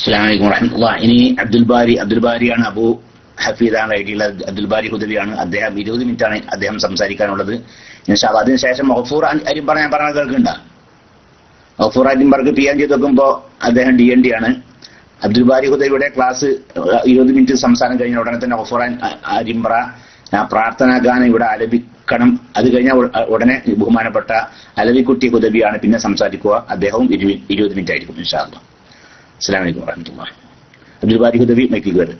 അസ്സാം വലൈക്കും വറഹമുല്ല ഇനി അബ്ദുൽ ബാരി അബ്ദുൽ ബാരിയാണ് അബു ഹഫീദാണ് ഐഡിയുള്ള അബ്ദുൽ ബാരി ഹുദവിയാണ് അദ്ദേഹം ഇരുപത് മിനിറ്റ് ആണ് അദ്ദേഹം സംസാരിക്കാനുള്ളത്. അതിനുശേഷം മഹഫൂർ അരിമ്പറ ഞാൻ പറഞ്ഞ കേൾക്കുന്നുണ്ട മഹഫൂർ അരിമ്പർക്ക് പി എൻ ചെയ്ത് നോക്കുമ്പോൾ അദ്ദേഹം ഡി എൻ ഡി ആണ്. അബ്ദുൽ ബാരി ഹുദവിയുടെ ക്ലാസ് ഇരുപത് മിനിറ്റ് സംസാരം കഴിഞ്ഞ ഉടനെ തന്നെ മഹഫൂർ അരിമ്പ്ര പ്രാർത്ഥനാ ഗാനം ഇവിടെ ആലപിക്കണം. അത് കഴിഞ്ഞ ഉടനെ ബഹുമാനപ്പെട്ട അലവിക്കുട്ടി ഹുദവിയാണ് പിന്നെ സംസാരിക്കുക. അദ്ദേഹവും ഇരുപത് മിനിറ്റ് ആയിരിക്കും السلام عليكم ورحمة الله. عبد الباري هو دبي مايكل جوردن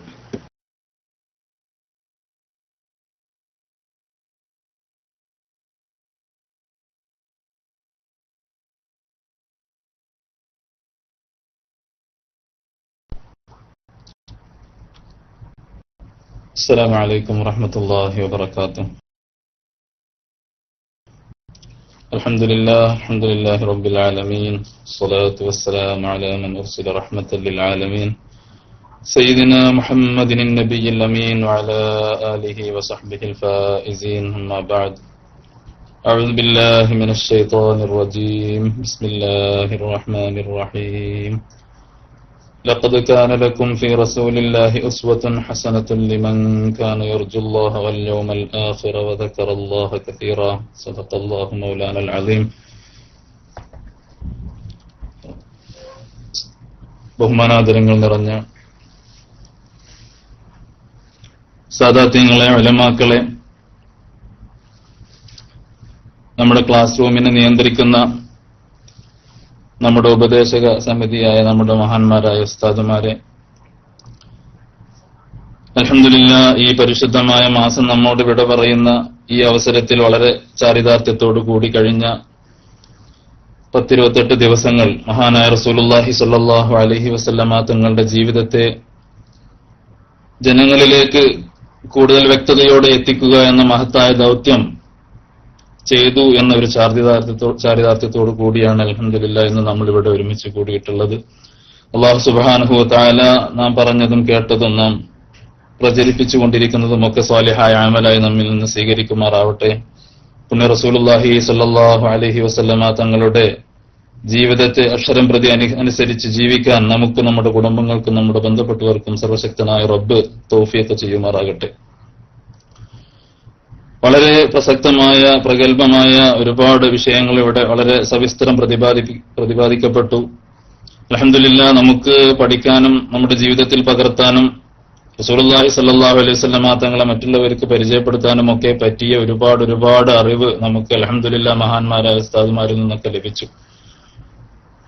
السلام عليكم ورحمة الله وبركاته. الحمد لله الحمد لله رب العالمين الصلاة والسلام على من أرسل رحمة للعالمين سيدنا محمد النبي الأمين وعلى آله وصحبه الفائزين أما بعد. أعوذ بالله من الشيطان الرجيم بسم الله الرحمن الرحيم. لقد كان لكم في رسول الله أسوة حسنة لمن كان يرجو الله واليوم الآخر وذكر الله كثيرا صدق الله مولانا العظيم ബഹുമാനാദരങ്ങൾ നിറഞ്ഞ സാദാത്യങ്ങളെ ഉലമാക്കളെ നമ്മുടെ ക്ലാസ് റൂമിനെ നിയന്ത്രിക്കുന്ന നമ്മുടെ ഉപദേശക സമിതിയായ നമ്മുടെ മഹാന്മാരായ ഉസ്താദുമാരെ അലഹമില്ല ഈ പരിശുദ്ധമായ മാസം നമ്മോട് വിട പറയുന്ന ഈ അവസരത്തിൽ വളരെ ചാരിതാർത്ഥ്യത്തോടു കൂടി കഴിഞ്ഞ പത്തിരുപത്തെട്ട് ദിവസങ്ങൾ മഹാനായ റസൂലുല്ലാഹി സ്വല്ലല്ലാഹു അലഹി വസല്ലമ തങ്ങളുടെ ജീവിതത്തെ ജനങ്ങളിലേക്ക് കൂടുതൽ വ്യക്തതയോടെ എത്തിക്കുക എന്ന മഹത്തായ ദൗത്യം ചെയ്തു എന്ന ഒരു ചാരിതാർത്ഥ്യത്തോ ചാരിതാർത്ഥ്യത്തോടു കൂടിയാണ് അലഹമില്ല നമ്മൾ ഇവിടെ ഒരുമിച്ച് കൂടിയിട്ടുള്ളത്. അള്ളാഹു സുബാനുഹു താല നാം പറഞ്ഞതും കേട്ടതും നാം പ്രചരിപ്പിച്ചുകൊണ്ടിരിക്കുന്നതും ഒക്കെ സ്വാലിഹായ ആമലായി നമ്മിൽ നിന്ന് സ്വീകരിക്കുമാറാവട്ടെ. പുണ്യ റസൂലുല്ലാഹി സല്ലാഹു അലഹി വസല്ലമ തങ്ങളുടെ ജീവിതത്തെ അക്ഷരം പ്രതി അനു- അനുസരിച്ച് ജീവിക്കാൻ നമുക്ക് നമ്മുടെ കുടുംബങ്ങൾക്കും നമ്മുടെ ബന്ധപ്പെട്ടവർക്കും സർവശക്തനായ റബ്ബ് തോഫിയൊക്കെ ചെയ്യുമാറാകട്ടെ. വളരെ പ്രസക്തമായ പ്രഗത്ഭമായ ഒരുപാട് വിഷയങ്ങൾ ഇവിടെ വളരെ സവിസ്തരം പ്രതിപാദി പ്രതിപാദിക്കപ്പെട്ടു. അലഹമില്ല നമുക്ക് പഠിക്കാനും നമ്മുടെ ജീവിതത്തിൽ പകർത്താനും റസൂലുള്ളാഹി സല്ലാഹു അലൈഹി വസല്ലമ തങ്ങളെ മറ്റുള്ളവർക്ക് പരിചയപ്പെടുത്താനും ഒക്കെ പറ്റിയ ഒരുപാട് ഒരുപാട് അറിവ് നമുക്ക് അലഹമില്ല മഹാന്മാരായ ഉസ്താദുമാരിൽ നിന്നൊക്കെ ലഭിച്ചു.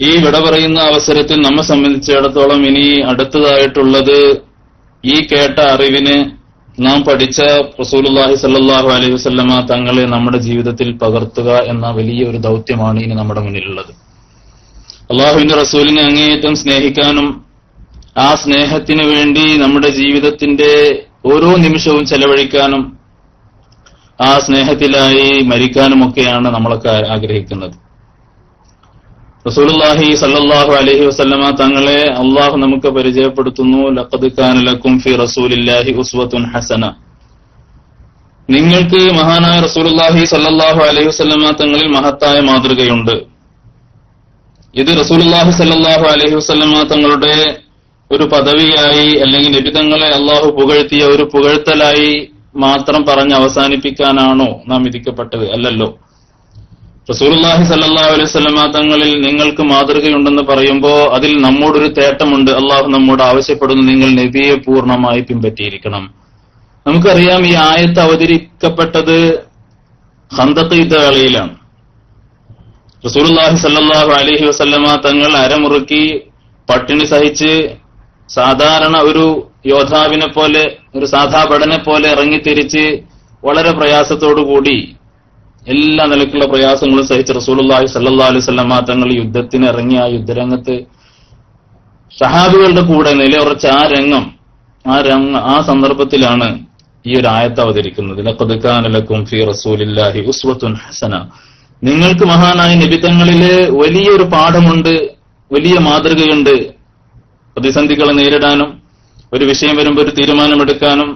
ഈ വിട പറയുന്ന അവസരത്തിൽ നമ്മെ സംബന്ധിച്ചിടത്തോളം ഇനി അടുത്തതായിട്ടുള്ളത് ഈ കേട്ട അറിവിന് നാം പഠിച്ച റസൂലുള്ളാഹി സല്ലല്ലാഹു അലൈഹി വസല്ലമ തങ്ങളെ നമ്മുടെ ജീവിതത്തിൽ പകർത്തുക എന്ന വലിയ ഒരു ദൗത്യമാണ് ഇനി നമ്മുടെ മുന്നിലുള്ളത്. അള്ളാഹുവിന്റെ റസൂലിനെ അങ്ങേയറ്റം സ്നേഹിക്കാനും ആ സ്നേഹത്തിന് വേണ്ടി നമ്മുടെ ജീവിതത്തിന്റെ ഓരോ നിമിഷവും ചെലവഴിക്കാനും ആ സ്നേഹത്തിലായി മരിക്കാനുമൊക്കെയാണ് നമ്മളൊക്കെ ആഗ്രഹിക്കുന്നത്. റസൂലുള്ളാഹി സല്ലല്ലാഹു അലൈഹി വസല്ലമ തങ്ങളെ അള്ളാഹു നമുക്ക് പരിചയപ്പെടുത്തുന്നു. ലഖദ് കാന ലക്കും ഫി റസൂലില്ലാഹി ഉസ്വത്തുൻ ഹസന. നിങ്ങൾക്ക് മഹാനായ റസൂലുള്ളാഹി സല്ലല്ലാഹു അലൈഹി വസല്ലമ തങ്ങളിൽ മഹത്തായ മാതൃകയുണ്ട്. ഇത് റസൂലുള്ളാഹി സല്ലല്ലാഹു അലൈഹി വസല്ലമ തങ്ങളുടെ ഒരു പദവിയായി അല്ലെങ്കിൽ നിബിതങ്ങളെ അള്ളാഹു പുകഴ്ത്തിയ ഒരു പുകഴ്ത്തലായി മാത്രം പറഞ്ഞ് അവസാനിപ്പിക്കാനാണോ നാം വിധിക്കപ്പെട്ടത്? അല്ലല്ലോ. റസൂലുള്ളാഹി സല്ലല്ലാഹു അലൈഹി വസല്ലമ തങ്ങളിൽ നിങ്ങൾക്ക് മാതൃകയുണ്ടെന്ന് പറയുമ്പോൾ അതിൽ നമ്മോടൊരു തേട്ടമുണ്ട്. അള്ളാഹു നമ്മോട് ആവശ്യപ്പെടുന്നു നിങ്ങൾ നബിയെ പൂർണമായി പിൻപറ്റിയിരിക്കണം. നമുക്കറിയാം ഈ ആയത്ത് അവതരിക്കപ്പെട്ടത് ഹന്തത്ത് യുദ്ധവേളയിലാണ്. റസൂലുള്ളാഹി സല്ലാഹു അലഹി വസല്ലമ തങ്ങൾ അരമുറുക്കി പട്ടിണി സഹിച്ച് സാധാരണ ഒരു യോദ്ധാവിനെ പോലെ ഒരു സാധാഭടനെ പോലെ ഇറങ്ങിത്തിരിച്ച് വളരെ പ്രയാസത്തോടു കൂടി എല്ലാ നിലക്കുള്ള പ്രയാസങ്ങളും സഹിച്ച് റസൂലുള്ളാഹി സല്ലാ അലൈഹി വസല്ലമ തങ്ങൾ യുദ്ധത്തിന് ഇറങ്ങിയ ആ യുദ്ധരംഗത്ത് സഹാബികളുടെ കൂടെ നിലയുറച്ച ആ രംഗം ആ രംഗ ആ സന്ദർഭത്തിലാണ് ഈ ഒരു ആയത്ത് അവതരിക്കുന്നത്. ലഖദ് കാന ലക്കും ഫീ റസൂലില്ലാഹി ഉസ്വത്തുൻ ഹസന. നിങ്ങൾക്ക് മഹാനായ നിബിത്തങ്ങളിൽ വലിയൊരു പാഠമുണ്ട് വലിയ മാതൃകയുണ്ട്. പ്രതിസന്ധികളെ നേരിടാനും ഒരു വിഷയം വരുമ്പോൾ ഒരു തീരുമാനമെടുക്കാനും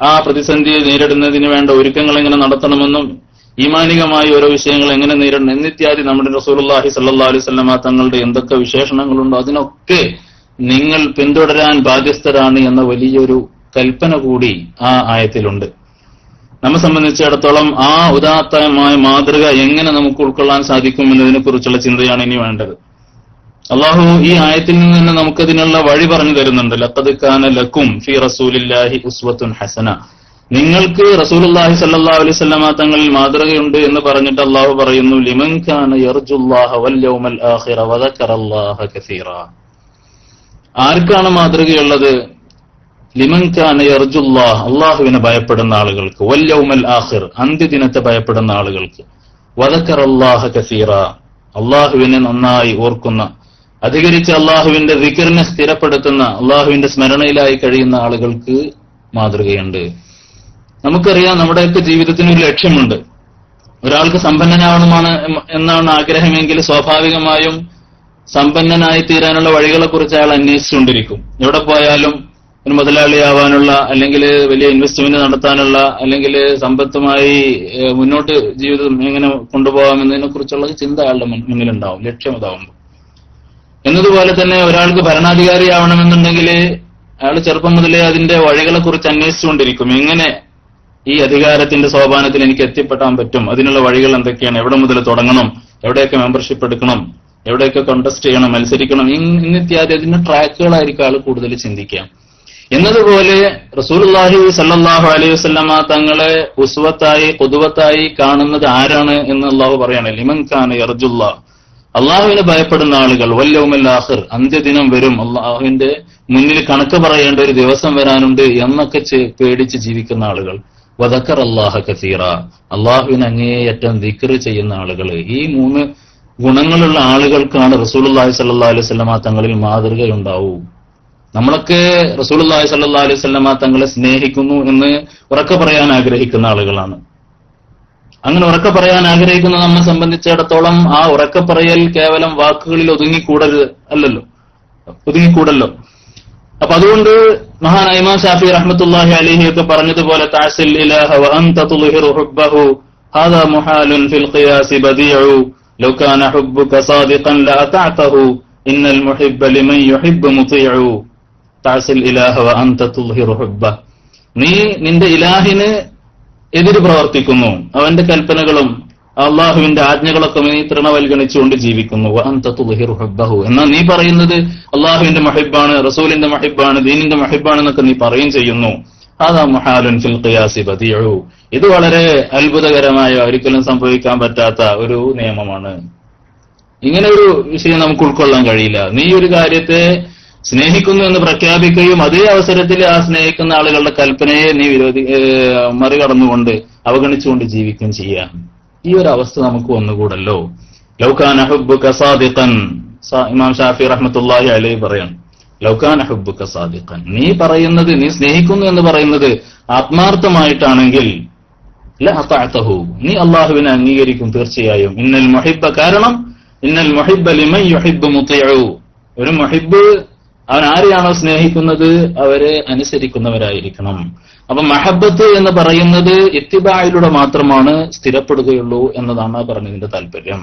ആ പ്രതിസന്ധിയെ നേരിടുന്നതിന് വേണ്ട ഒരുക്കങ്ങൾ എങ്ങനെ നടത്തണമെന്നും ഈമാനികമായ ഓരോ വിഷയങ്ങൾ എങ്ങനെ നേരിടണം എന്നിത്യാദി നമ്മുടെ റസൂലുള്ളാഹി സല്ലാ അലൈഹി വസല്ലമ തങ്ങളുടെ എന്തൊക്കെ വിശേഷണങ്ങളുണ്ടോ അതിനൊക്കെ നിങ്ങൾ പിന്തുടരാൻ ബാധ്യസ്ഥരാണ് എന്ന വലിയൊരു കൽപ്പന കൂടി ആ ആയത്തിലുണ്ട്. നമ്മെ സംബന്ധിച്ചിടത്തോളം ആ ഉദാത്തമായ മാതൃക എങ്ങനെ നമുക്ക് ഉൾക്കൊള്ളാൻ സാധിക്കും എന്നതിനെ കുറിച്ചുള്ള ചിന്തയാണ് ഇനി വേണ്ടത്. അള്ളാഹു ഈ ആയത്തിൽ നിന്ന് തന്നെ നമുക്കതിനുള്ള വഴി പറഞ്ഞു തരുന്നുണ്ട്. ലഖദ് കാന ലക്കും ഫി റസൂലില്ലാഹി ഉസ്വത്തുൻ ഹസന. നിങ്ങൾക്ക് റസൂലുള്ളാഹി സല്ലാ അലൈഹി വസല്ലമ തങ്ങളിൽ മാതൃകയുണ്ട് എന്ന് പറഞ്ഞിട്ട് അള്ളാഹു പറയുന്നു ലിമൻ ഖാന ആർക്കാണ് മാതൃകയുള്ളത്? ലിമൻ ഖാന യർജുല്ലാഹ് അള്ളാഹുവിനെ ഭയപ്പെടുന്ന ആളുകൾക്ക്. വൽ ആഹിർ അന്ത്യദിനത്തെ ഭയപ്പെടുന്ന ആളുകൾക്ക്. വദക്കറല്ലാഹ കസീറ. അള്ളാഹുവിനെ നന്നായി ഓർക്കുന്ന അധികരിച്ച് അള്ളാഹുവിന്റെ വികറിനെ സ്ഥിരപ്പെടുത്തുന്ന അള്ളാഹുവിന്റെ സ്മരണയിലായി കഴിയുന്ന ആളുകൾക്ക് മാതൃകയുണ്ട്. നമുക്കറിയാം നമ്മുടെയൊക്കെ ജീവിതത്തിന് ഒരു ലക്ഷ്യമുണ്ട്. ഒരാൾക്ക് സമ്പന്നനാവണമാണ് എന്നാണ് ആഗ്രഹമെങ്കിൽ സ്വാഭാവികമായും സമ്പന്നനായി തീരാനുള്ള വഴികളെ കുറിച്ച് അയാൾ അന്വേഷിച്ചുകൊണ്ടിരിക്കും. എവിടെ പോയാലും ഒരു മുതലാളിയാവാനുള്ള അല്ലെങ്കിൽ വലിയ ഇൻവെസ്റ്റ്മെന്റ് നടത്താനുള്ള അല്ലെങ്കിൽ സമ്പത്തുമായി മുന്നോട്ട് ജീവിതം എങ്ങനെ കൊണ്ടുപോകാം എന്നതിനെ കുറിച്ചുള്ള ചിന്ത അയാളുടെ മുന്നിലുണ്ടാവും ലക്ഷ്യം അതാവുമ്പോൾ എന്നതുപോലെ തന്നെ ഒരാൾക്ക് ഭരണാധികാരിയാവണമെന്നുണ്ടെങ്കിൽ അയാൾ ചെറുപ്പം മുതലേ അതിന്റെ വഴികളെ കുറിച്ച് അന്വേഷിച്ചുകൊണ്ടിരിക്കും. എങ്ങനെ ഈ അധികാരത്തിന്റെ സോപാനത്തിൽ എനിക്ക് എത്തിപ്പെടാൻ പറ്റും. അതിനുള്ള വഴികൾ എന്തൊക്കെയാണ്? എവിടെ മുതൽ തുടങ്ങണം? എവിടെയൊക്കെ മെമ്പർഷിപ്പ് എടുക്കണം? എവിടെയൊക്കെ കോണ്ടസ്റ്റ് ചെയ്യണം? മത്സരിക്കണം? ഇന്നിത്യാദി അതിന്റെ ട്രാക്കുകളായിരിക്കും ആൾ കൂടുതൽ ചിന്തിക്കുക. എന്നതുപോലെ റസൂലുള്ളാഹി സല്ലാഹു അലൈഹി വസല്ലമ തങ്ങളെ ഉസ്വത്തായി കൊതുവത്തായി കാണുന്നത് ആരാണ് എന്ന് അള്ളാഹു പറയാണ്. ലിമൻ ഖാൻ അർജുല്ല അള്ളാഹുവിനെ ഭയപ്പെടുന്ന ആളുകൾ വല്ലവുമൽ ആഖിർ അന്ത്യദിനം വരും. അള്ളാഹുവിന്റെ മുന്നിൽ കണക്ക് പറയേണ്ട ഒരു ദിവസം വരാനുണ്ട് എന്നൊക്കെ പേടിച്ച് ജീവിക്കുന്ന ആളുകൾ. വദക്കർ അള്ളാഹ കസീറ. അള്ളാഹുവിന് അങ്ങേയറ്റം ദിക്ർ ചെയ്യുന്ന ആളുകൾ ഈ മൂന്ന് ഗുണങ്ങളുള്ള ആളുകൾക്കാണ് റസൂലുള്ളാഹി സല്ലാ അലൈഹി വസല്ലമ തങ്ങളിൽ മാതൃകയുണ്ടാവൂ. നമ്മളൊക്കെ റസൂലുള്ളാഹി സല്ലാ അലൈഹി വസല്ലമ തങ്ങളെ സ്നേഹിക്കുന്നു എന്ന് ഉറക്കെ പറയാൻ ആഗ്രഹിക്കുന്ന ആളുകളാണ്. അങ്ങനെ ഉറക്കെ പറയാൻ ആഗ്രഹിക്കുന്ന നമ്മെ സംബന്ധിച്ചിടത്തോളം ആ ഉറക്കെ പറയൽ കേവലം വാക്കുകളിൽ ഒതുങ്ങിക്കൂടരുത് അല്ലല്ലോ. ഒതുങ്ങിക്കൂടല്ലോ. അപ്പൊ അതുകൊണ്ട് മഹാനായ ഇമാം ഷാഫി റഹ്മത്തുള്ളാഹി അലൈഹി ഒക്കെ പറഞ്ഞതുപോലെ താസിൽ ഇലാഹ വ അൻത തുൽഹിറു ഹുബ്ബഹു ഹാദാ മുഹാലുൻ ഫിൽ ഖിയാസ് ബദീഉ ലൗ കാന സാദിഖൻ ലഅതഅതഹു ഇന്നൽ മുഹിബ്ബ ലിമൻ യുഹിബ്ബു മുതീഉ. താസിൽ ഇലാഹ വ അൻത തുൽഹിറു ഹുബ്ബ. നീ നിന്റെ ഇലാഹിന് എതിര് പ്രവർത്തിക്കുന്നു. അവന്റെ കൽപ്പനകളും അള്ളാഹുവിന്റെ ആജ്ഞകളൊക്കെ നീ തൃണവൽഗണിച്ചുകൊണ്ട് ജീവിക്കുന്നു. എന്നാൽ നീ പറയുന്നത് അള്ളാഹുവിന്റെ മഹിബാണ് റസൂലിന്റെ മഹിബാണ് ദീനിന്റെ മഹിബാണ് എന്നൊക്കെ നീ പറയും ചെയ്യുന്നു. അതാ മുഹാലുൻ ഫിൽ ഖിയാസി ബദിഉ. ഇത് വളരെ അത്ഭുതകരമായ ഒരിക്കലും സംഭവിക്കാൻ പറ്റാത്ത ഒരു നിയമമാണ്. ഇങ്ങനെ ഒരു വിഷയം നമുക്ക് ഉൾക്കൊള്ളാൻ കഴിയില്ല. നീ ഒരു കാര്യത്തെ സ്നേഹിക്കുന്നു എന്ന് പ്രഖ്യാപിക്കുകയും അതേ അവസരത്തിൽ ആ സ്നേഹിക്കുന്ന ആളുകളുടെ കൽപ്പനയെ നീ വിരോധി മറികടന്നുകൊണ്ട് അവഗണിച്ചുകൊണ്ട് ജീവിക്കുകയും ചെയ്യാം. ഈ ഒരു അവസ്ഥ നമുക്ക് വന്നുകൂടല്ലോ ലൗകാൻ അഹുബുക സാദിഖൻ. ഇമാം ഷാഫി റഹ്മത്തുള്ളാഹി അലൈഹി പറയാണ്. ലൗകാൻ അഹുബുക സാദിഖൻ. നീ പറയുന്നത് നീ സ്നേഹിക്കുന്നു എന്ന് പറയുന്നത് ആത്മാർത്ഥമായിട്ടാണെങ്കിൽ നീ അള്ളാഹുവിനെ അംഗീകരിക്കും തീർച്ചയായും. ഇന്നൽ മൊഹിബ കാരണം ഇന്നൽ മുഹിബ്ബ ലിമൻ യുഹിബ്ബു മുതിഉ. ഒരു മൊഹിബ് അവൻ ആരെയാണോ സ്നേഹിക്കുന്നത്? അവരെ അനുസരിക്കുന്നവരായിരിക്കണം. അപ്പൊ മഹബത്ത് എന്ന് പറയുന്നത് എത്തിബായിലൂടെ മാത്രമാണ് സ്ഥിരപ്പെടുകയുള്ളൂ എന്നതാണ് പറഞ്ഞതിന്റെ താല്പര്യം.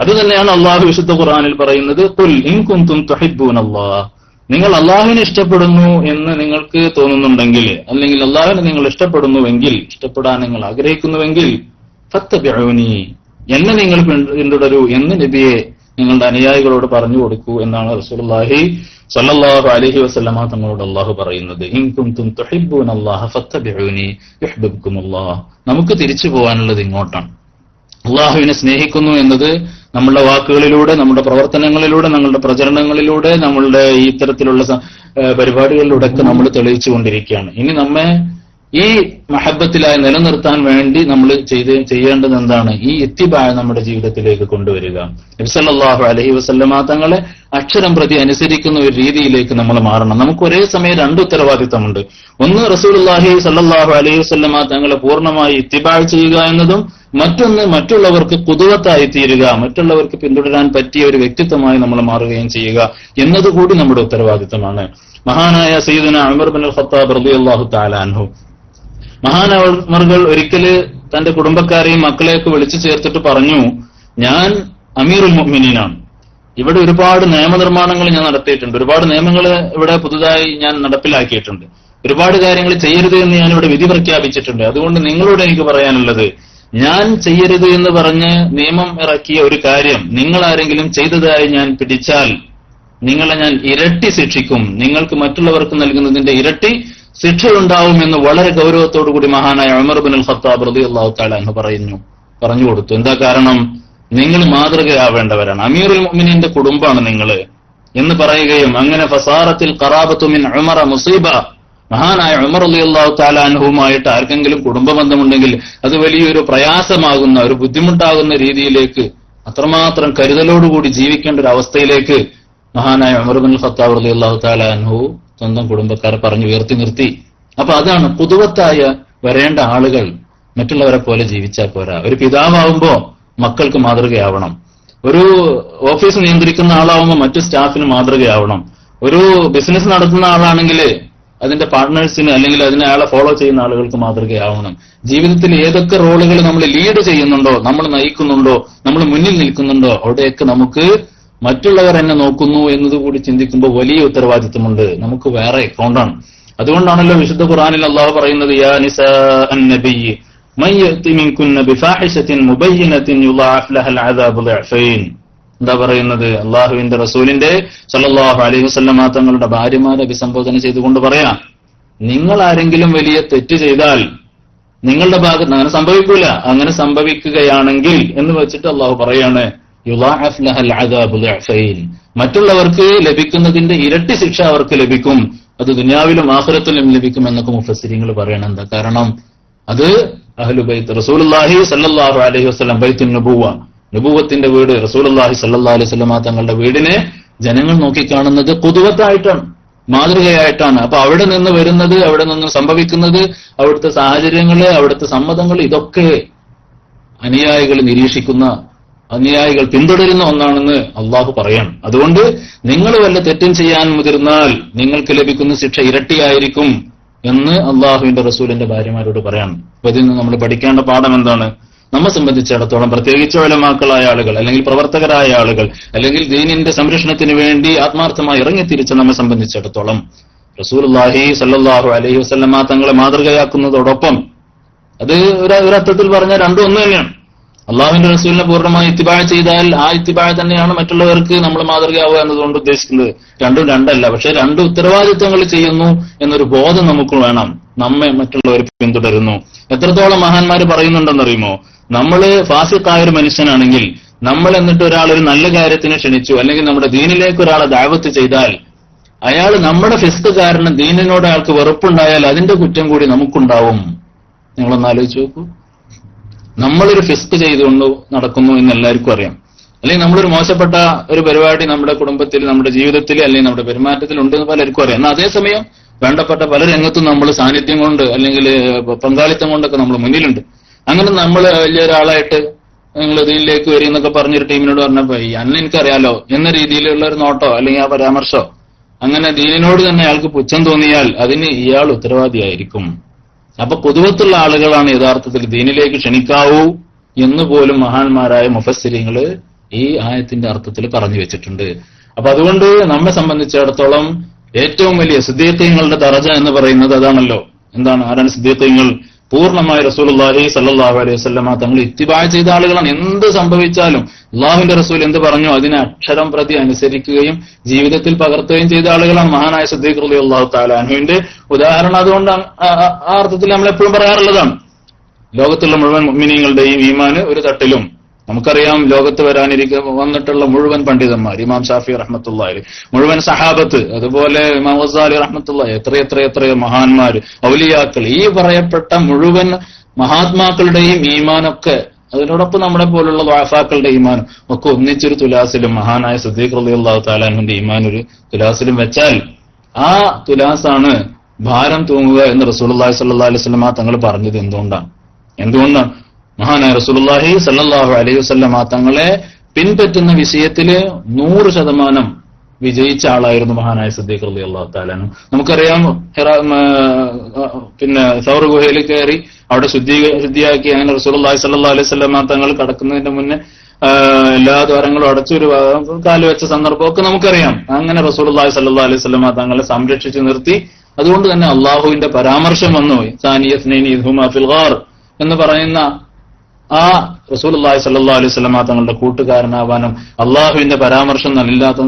അത് തന്നെയാണ് അള്ളാഹു വിശുദ്ധ ഖുറാനിൽ പറയുന്നത് "ഖുൽ ഇൻ കുന്തും തുഹിബ്ബൂനല്ലാഹ് നിങ്ങൾ അള്ളാഹുവിനെ ഇഷ്ടപ്പെടുന്നു എന്ന് നിങ്ങൾക്ക് തോന്നുന്നുണ്ടെങ്കിൽ അല്ലെങ്കിൽ അള്ളാഹുവിനെ നിങ്ങൾ ഇഷ്ടപ്പെടുന്നുവെങ്കിൽ ഇഷ്ടപ്പെടാൻ നിങ്ങൾ ആഗ്രഹിക്കുന്നുവെങ്കിൽ എന്നെ നിങ്ങൾ പിന്തു- പിന്തുടരൂ എന്ന് നബിയെ നിങ്ങളുടെ അനുയായികളോട് പറഞ്ഞു കൊടുക്കൂ എന്നാണ് റസൂലുള്ളാഹി സ്വല്ലല്ലാഹു അലൈഹി വസല്ലമ തങ്ങളോട് അള്ളാഹു പറയുന്നത് നമുക്ക് തിരിച്ചു പോകാനുള്ളത് ഇങ്ങോട്ടാണ്. അള്ളാഹുവിനെ സ്നേഹിക്കുന്നു എന്നത് നമ്മളുടെ വാക്കുകളിലൂടെ നമ്മുടെ പ്രവർത്തനങ്ങളിലൂടെ നമ്മളുടെ പ്രചരണങ്ങളിലൂടെ നമ്മളുടെ ഈ ഇത്തരത്തിലുള്ള പരിപാടികളിലൂടെ ഒക്കെ നമ്മൾ തെളിയിച്ചുകൊണ്ടിരിക്കുകയാണ്. ഇനി നമ്മെ ഈ മഹബത്തിലായി നിലനിർത്താൻ വേണ്ടി നമ്മൾ ചെയ്ത് ചെയ്യേണ്ടത് എന്താണ്? ഈ എത്തിബായ നമ്മുടെ ജീവിതത്തിലേക്ക് കൊണ്ടുവരിക. നബ്സല്ലാഹു അലഹി വസല്ലമ തങ്ങളെ അക്ഷരം പ്രതി അനുസരിക്കുന്ന ഒരു രീതിയിലേക്ക് നമ്മൾ മാറണം. നമുക്ക് ഒരേ സമയം രണ്ട് ഉത്തരവാദിത്തമുണ്ട്. ഒന്ന് റസൂലുള്ളാഹി സല്ലാഹു അലഹി വസല്ലമ തങ്ങളെ പൂർണമായി ഇത്തിബാ ചെയ്യുക എന്നതും മറ്റൊന്ന് മറ്റുള്ളവർക്ക് കുതുവത്തായി തീരുക മറ്റുള്ളവർക്ക് പിന്തുടരാൻ പറ്റിയ ഒരു വ്യക്തിത്വമായി നമ്മൾ മാറുകയും ചെയ്യുക എന്നതുകൂടി നമ്മുടെ ഉത്തരവാദിത്തമാണ്. മഹാനായ സീദന അമർ ബിൻ ഖത്താബ് റബി അള്ളാഹു അൻഹു. മഹാനവർകൾ ഒരിക്കൽ തന്റെ കുടുംബക്കാരെയും മക്കളെയൊക്കെ വിളിച്ചു ചേർത്തിട്ട് പറഞ്ഞു ഞാൻ അമീറുൽ മുഅ്മിനീനാണ്. ഇവിടെ ഒരുപാട് നിയമനിർമ്മാണങ്ങൾ ഞാൻ നടത്തിയിട്ടുണ്ട്. ഒരുപാട് നിയമങ്ങൾ ഇവിടെ പുതുതായി ഞാൻ നടപ്പിലാക്കിയിട്ടുണ്ട്. ഒരുപാട് കാര്യങ്ങൾ ചെയ്യരുത് എന്ന് ഞാൻ ഇവിടെ വിധി പ്രഖ്യാപിച്ചിട്ടുണ്ട്. അതുകൊണ്ട് നിങ്ങളോട് എനിക്ക് പറയാനുള്ളത് ഞാൻ ചെയ്യരുത് എന്ന് പറഞ്ഞ് നിയമം ഇറക്കിയ ഒരു കാര്യം നിങ്ങൾ ആരെങ്കിലും ചെയ്തതായി ഞാൻ പിടിച്ചാൽ നിങ്ങളെ ഞാൻ ഇരട്ടി ശിക്ഷിക്കും. നിങ്ങൾക്ക് മറ്റുള്ളവർക്ക് നൽകുന്നതിന്റെ ഇരട്ടി ശിക്ഷയുണ്ടാവുമെന്ന് വളരെ ഗൗരവത്തോടു കൂടി മഹാനായ ഉമർ ബിൻ അൽ ഖത്താബ് റതി അള്ളാഹു താല എന്ന് പറയുന്നു പറഞ്ഞു കൊടുത്തു. എന്താ കാരണം? നിങ്ങൾ മാതൃകയാവേണ്ടവരാണ്. അമീറുൽ മുഅ്മിനീന്റെ കുടുംബമാണ് നിങ്ങൾ എന്ന് പറയുകയും അങ്ങനെ ഫസാറത്തിൽ ഖറാബത്തുമിൻ ഉമറ മുസീബ മഹാനായ ഉമർ അലി അള്ളാഹു താലാൻഹുമായിട്ട് ആർക്കെങ്കിലും കുടുംബ ബന്ധമുണ്ടെങ്കിൽ അത് വലിയൊരു പ്രയാസമാകുന്ന ഒരു ബുദ്ധിമുട്ടാകുന്ന രീതിയിലേക്ക് അത്രമാത്രം കരുതലോടുകൂടി ജീവിക്കേണ്ട ഒരു അവസ്ഥയിലേക്ക് മഹാനായ ഉമർ ബിൻ ഖത്താബ് അലി അള്ളാഹു താലാൻഹു സ്വന്തം കുടുംബക്കാരെ പറഞ്ഞു ഉയർത്തി നിർത്തി. അപ്പൊ അതാണ് പുതുവത്തായ വരേണ്ട ആളുകൾ മറ്റുള്ളവരെ പോലെ ജീവിച്ചാൽ പോരാ. ഒരു പിതാവാകുമ്പോ മക്കൾക്ക് മാതൃകയാവണം. ഒരു ഓഫീസ് നിയന്ത്രിക്കുന്ന ആളാവുമ്പോൾ മറ്റു സ്റ്റാഫിന് മാതൃകയാവണം. ഒരു ബിസിനസ് നടത്തുന്ന ആളാണെങ്കിൽ അതിന്റെ പാർട്ട്നേഴ്സിന് അല്ലെങ്കിൽ അതിനെ ആളെ ഫോളോ ചെയ്യുന്ന ആളുകൾക്ക് മാതൃകയാവണം. ജീവിതത്തിൽ ഏതൊക്കെ റോളുകൾ നമ്മൾ ലീഡ് ചെയ്യുന്നുണ്ടോ നമ്മൾ നയിക്കുന്നുണ്ടോ നമ്മൾ മുന്നിൽ നിൽക്കുന്നുണ്ടോ അവിടെയൊക്കെ നമുക്ക് മറ്റുള്ളവർ എന്നെ നോക്കുന്നു എന്നതുകൂടി ചിന്തിക്കുമ്പോൾ വലിയ ഉത്തരവാദിത്വമുണ്ട്. നമുക്ക് വേറെ അക്കൗണ്ടാണ് അതുകൊണ്ടാണല്ലോ വിശുദ്ധ ഖുറാനിൽ അള്ളാഹു പറയുന്നത് യാ എന്താ പറയുന്നത്? അള്ളാഹുവിന്റെ റസൂലിന്റെ സല്ലാഹു അലൈഹി വസല്ലമ തങ്ങളുടെ ഭാര്യമാരെ അഭിസംബോധന ചെയ്തുകൊണ്ട് പറയാം. നിങ്ങൾ ആരെങ്കിലും വലിയ തെറ്റ് ചെയ്താൽ നിങ്ങളുടെ ഭാഗത്ത് അങ്ങനെ സംഭവിക്കൂല. അങ്ങനെ സംഭവിക്കുകയാണെങ്കിൽ എന്ന് വെച്ചിട്ട് അള്ളാഹു പറയാണ്. ലഹൽ അദാബ് മറ്റുള്ളവർക്ക് ലഭിക്കുന്നതിന്റെ ഇരട്ടി ശിക്ഷ അവർക്ക് ലഭിക്കും. അത് ദുനിയാവിലും ആഹുരത്തിലും ലഭിക്കും എന്നൊക്കെ മുഫസ്സിരിങ്ങൾ പറയണം എന്താ കാരണം? അത് അഹ്ലുബൈത്ത് റസൂലുള്ളാഹി സല്ലാഹു അലൈഹി വസല്ലം ബൈത്തുൻ നബുവ നബുവത്തിന്റെ വീട് റസൂലുള്ളാഹി സല്ലാ അലൈഹി വസല്ലമ തങ്ങളുടെ വീടിനെ ജനങ്ങൾ നോക്കിക്കാണുന്നത് പുതുവത്തായിട്ടാണ് മാതൃകയായിട്ടാണ്. അപ്പൊ അവിടെ നിന്ന് വരുന്നത് അവിടെ നിന്ന് സംഭവിക്കുന്നത് അവിടുത്തെ സാഹചര്യങ്ങൾ അവിടുത്തെ സമ്മതങ്ങൾ ഇതൊക്കെ അനുയായികൾ നിരീക്ഷിക്കുന്ന അനുയായികൾ പിന്തുടരുന്ന ഒന്നാണെന്ന് അള്ളാഹു പറയണം. അതുകൊണ്ട് നിങ്ങൾ വല്ല തെറ്റും ചെയ്യാൻ മുതിർന്നാൽ നിങ്ങൾക്ക് ലഭിക്കുന്ന ശിക്ഷ ഇരട്ടിയായിരിക്കും എന്ന് അള്ളാഹുവിന്റെ റസൂലിന്റെ ഭാര്യമാരോട് പറയണം. അപ്പൊ ഇതിൽ നിന്ന് നമ്മൾ പഠിക്കേണ്ട പാഠം എന്താണ്? നമ്മെ സംബന്ധിച്ചിടത്തോളം പ്രത്യേകിച്ച് ഒലമാക്കളായ ആളുകൾ അല്ലെങ്കിൽ പ്രവർത്തകരായ ആളുകൾ അല്ലെങ്കിൽ ദീനിന്റെ സംരക്ഷണത്തിന് വേണ്ടി ആത്മാർത്ഥമായി ഇറങ്ങിത്തിരിച്ച നമ്മെ സംബന്ധിച്ചിടത്തോളം റസൂലുള്ളാഹി സല്ലാഹു അലഹി വസല്ലമ തങ്ങളെ മാതൃകയാക്കുന്നതോടൊപ്പം അത് ഒരു അർത്ഥത്തിൽ പറഞ്ഞ രണ്ടും ഒന്ന് തന്നെയാണ്. അള്ളാഹുവിന്റെ റസൂലിനെ പൂർണമായി ഇത്തിബായ ചെയ്താൽ ആ ഇത്തിബായ തന്നെയാണ് മറ്റുള്ളവർക്ക് നമ്മൾ മാതൃകയാവുക എന്നതുകൊണ്ട് ഉദ്ദേശിക്കുന്നത്. രണ്ടും രണ്ടല്ല. പക്ഷെ രണ്ട് ഉത്തരവാദിത്വങ്ങൾ ചെയ്യുന്നു എന്നൊരു ബോധം നമുക്ക് വേണം. നമ്മെ മറ്റുള്ളവർ പിന്തുടരുന്നു. എത്രത്തോളം മഹാന്മാർ പറയുന്നുണ്ടെന്നറിയുമോ? നമ്മൾ ഫാസിക്കായ ഒരു മനുഷ്യനാണെങ്കിൽ നമ്മൾ എന്നിട്ട് ഒരാൾ ഒരു നല്ല കാര്യത്തിന് ക്ഷണിച്ചു അല്ലെങ്കിൽ നമ്മുടെ ദീനിലേക്ക് ഒരാളെ ദാവത്ത് ചെയ്താൽ അയാൾ നമ്മുടെ ഫിസ്ക് കാരണം ദീനിനോട് അയാൾക്ക് വെറുപ്പുണ്ടായാൽ അതിന്റെ കുറ്റം കൂടി നമുക്കുണ്ടാവും. നിങ്ങളൊന്ന് ആലോചിച്ച് നോക്കൂ. നമ്മളൊരു ഫിസ്ക് ചെയ്തുകൊണ്ട് നടക്കുന്നു എന്ന് എല്ലാവർക്കും അറിയാം. അല്ലെങ്കിൽ നമ്മളൊരു മോശപ്പെട്ട ഒരു പരിപാടി നമ്മുടെ കുടുംബത്തിൽ നമ്മുടെ ജീവിതത്തിൽ അല്ലെങ്കിൽ നമ്മുടെ പെരുമാറ്റത്തിൽ ഉണ്ട് എന്ന് പലർക്കും അറിയാം. എന്നാൽ അതേസമയം വേണ്ടപ്പെട്ട പല രംഗത്തും നമ്മൾ സാന്നിധ്യം കൊണ്ട് അല്ലെങ്കിൽ പങ്കാളിത്തം കൊണ്ടൊക്കെ നമ്മൾ മുന്നിലുണ്ട്. അങ്ങനെ നമ്മൾ വലിയൊരാളായിട്ട് നിങ്ങൾ ഇതിലേക്ക് വരും എന്നൊക്കെ പറഞ്ഞൊരു ടീമിനോട് പറഞ്ഞപ്പോ ഈ അന്ന് എനിക്കറിയാലോ എന്ന രീതിയിലുള്ള ഒരു നോട്ടോ അല്ലെങ്കിൽ ആ പരാമർശോ? അങ്ങനെ ദീനിനോട് തന്നെ അയാൾക്ക് പുച്ഛം തോന്നിയാൽ അതിന് ഇയാൾ ഉത്തരവാദിയായിരിക്കും. അപ്പൊ പൊതുവത്തുള്ള ആളുകളാണ് യഥാർത്ഥത്തിൽ ദീനിലേക്ക് ക്ഷണിക്കാവൂ എന്ന് പോലും മഹാന്മാരായ മുഫസ്സിരിങ്ങൾ ഈ ആയത്തിന്റെ അർത്ഥത്തിൽ പറഞ്ഞു വെച്ചിട്ടുണ്ട്. അപ്പൊ അതുകൊണ്ട് നമ്മെ സംബന്ധിച്ചിടത്തോളം ഏറ്റവും വലിയ സിദ്ധീയത്യങ്ങളുടെ ദറജ എന്ന് പറയുന്നത് അതാണല്ലോ. എന്താണ്? ആരാണ് സിദ്ധീയത്യങ്ങൾ പൂർണമായി റസൂലുള്ളാഹി സല്ലാഹു അലൈഹി വസ്ലമ തങ്ങൾ ഇത്തിബായ ചെയ്ത ആളുകളാണ്. എന്ത് സംഭവിച്ചാലും അള്ളാഹുവിന്റെ റസൂൽ എന്ത് പറഞ്ഞു? അതിനെ അക്ഷരം പ്രതി അനുസരിക്കുകയും ജീവിതത്തിൽ പകർത്തുകയും ചെയ്ത ആളുകളാണ് മഹാനായ സദ്ദീഖ് അലി അള്ളാഹു താലാനുവിന്റെ ഉദാഹരണം അതുകൊണ്ട് ആ- അർത്ഥത്തിൽ നമ്മൾ എപ്പോഴും പറയാറുള്ളതാണ്. ലോകത്തുള്ള മുഴുവൻ മുഅ്മിനീങ്ങളുടെയും ഈമാന് ഒരു തട്ടിലും. നമുക്കറിയാം ലോകത്ത് വരാനിരിക്ക വന്നിട്ടുള്ള മുഴുവൻ പണ്ഡിതന്മാർ ഇമാം ഷാഫി റഹ്മത്തുള്ളാഹി മുഴുവൻ സഹാബത്ത് അതുപോലെ ഇമാം ഗസാലി റഹ്മത്തുള്ളാഹി എത്ര എത്ര മഹാന്മാർ ഔലിയാക്കൾ ഈ പറയപ്പെട്ട മുഴുവൻ മഹാത്മാക്കളുടെയും ഈമാനൊക്കെ അതിനോടൊപ്പം നമ്മളെ പോലുള്ള വാഫാക്കളുടെ ഈമാനും ഒക്കെ ഒന്നിച്ചൊരു തുലാസിലും മഹാനായ സദ്ദീഖ് അലി അള്ളാഹു താലാനുവിന്റെ ഈമാൻ ഒരു തുലാസിലും വെച്ചാൽ ആ തുലാസാണ് ഭാരം തൂങ്ങുക എന്ന് റസൂൽ റസൂലുള്ളാഹി സ്വല്ലല്ലാഹി അലൈഹി സ്വലമാ തങ്ങൾ പറഞ്ഞത് എന്തുകൊണ്ടാണ്? എന്തുകൊണ്ടാണ്? മഹാനായ റസൂലുള്ളാഹി സല്ലല്ലാഹു അലൈഹി വസല്ലമ തങ്ങളെ പിൻപറ്റുന്ന വിഷയത്തിൽ നൂറ് ശതമാനം വിജയിച്ച ആളായിരുന്നു മഹാനായ സിദ്ദീഖ് അലി അള്ളാഹു താലാനും നമുക്കറിയാം പിന്നെ സൗർ ഗുഹയിൽ കയറി അവിടെ ശുദ്ധീ ശുദ്ധിയാക്കി അങ്ങനെ റസൂലുള്ളാഹി സല്ലാ അലൈഹി വസല്ലമ തങ്ങൾ കടക്കുന്നതിന്റെ മുന്നേ എല്ലാ ദ്വാരങ്ങളും അടച്ചൊരു കാൽ വെച്ച സന്ദർഭമൊക്കെ നമുക്കറിയാം. അങ്ങനെ റസൂലുള്ളാഹി സല്ലാ അലൈഹി വസല്ലമ തങ്ങളെ സംരക്ഷിച്ചു നിർത്തി. അതുകൊണ്ട് തന്നെ അള്ളാഹുവിന്റെ പരാമർശം വന്നു. സാനിയസ്നൈനി എന്ന് പറയുന്ന ആ റസൂലുള്ളാഹി സല്ലാ അലൈഹി സ്വലമ തങ്ങളുടെ കൂട്ടുകാരനാവാനും അള്ളാഹുവിന്റെ പരാമർശം നല്ലാത്ത